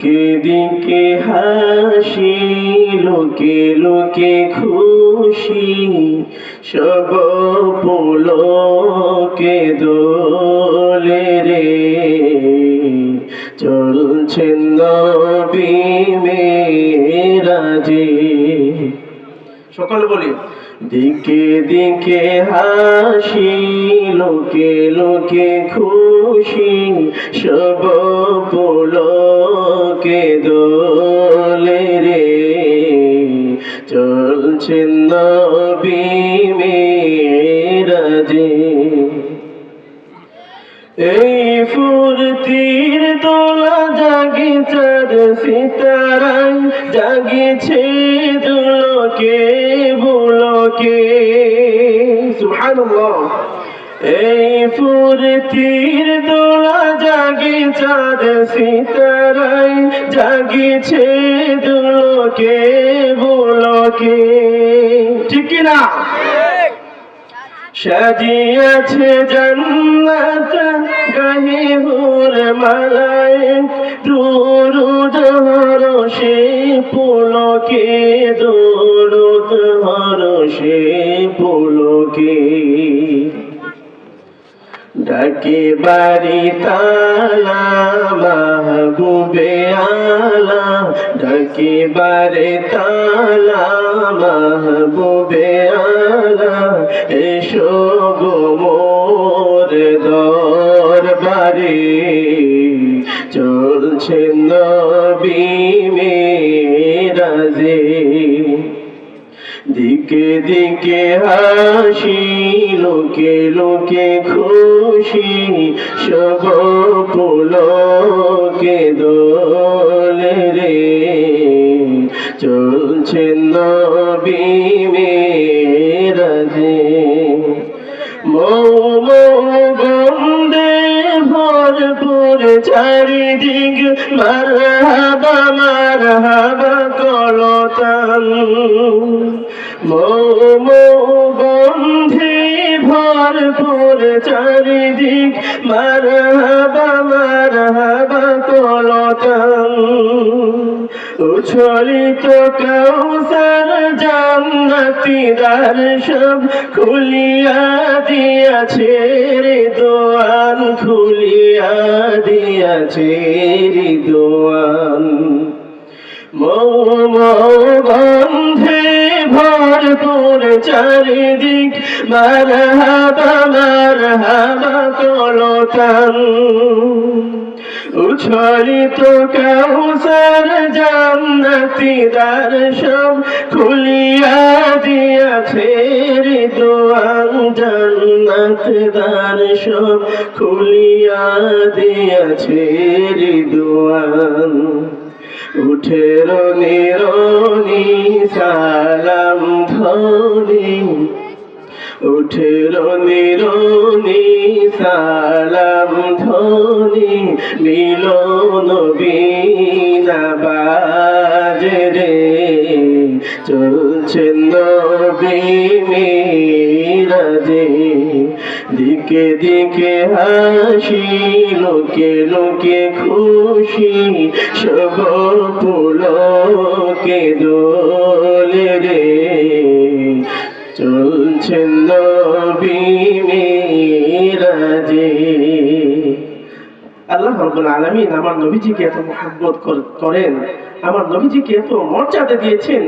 কে হাসি, লোকে লোকে খুশি, সব পুলকে দোলে রে। চলছে নবী মেরাজে। সকল বলি দিকে দিকে হাসি, লোকে লোকে খুশি, সব পুলকে দোলে রে, চলছে নবী মেরাজে। এই ফুরতির তোলা জাগে চার সিতারাই, জাগিছে দুলোকে বুলোকে সুবহানাল্লাহ। এই ফুরতির দোলা জাগে চাঁদ সিতারাই জাগিছে দুলোকে বুলোকে ঠিক না? সাজিয়াছে জন্নত, গাহে হুর মালায়। দুরুদ হরষে পুলকে দুরুদ হরষে ডাকে বাড়ি তালা মাহবুবে আলা। ডাকে বাড়ি তালা মাহবুবে আলা। এসো গো মোর দরবারে। চলছে নবী মেরাজে। দিকে দিকে হাসি, লোকে লোকে খুশি সব পুলকে দোলে রে। চলছে নবী মেরাজে। গন্ধে ভরপুর চারিদিক মারহাবা মারহাবা কলতান। মৌ ভরপুর চারিদিক, মারহাবা মারহাবা কলতান। উছলিত কৌসর জান্নাতি দ্বার সব খুলিয়া দিয়াছে রে, দোয়ান খুলিয়া দিয়াছে চারিদিক মারহাবা মারহাবা কলতান। উছলিত কৌসর জান্নাতি দ্বার সব খুলিয়া দিয়াছে দোয়ান জান্নাত দ্বার সব খুলিয়া দিয়াছে দোয়ান উঠে রনি রনি সালাম ধনি উঠে রনি রনি সালাম ধনি মিলন বাজে রে। চলছে নবী মিরাজে, দিকে দিকে হাসি, লোকে লোকে খুশি, সব পুলকে দোলে আল্লাহ আলামিন আমার এত করেন আমার নবীজিকে এত মর্যাদা দিয়েছেন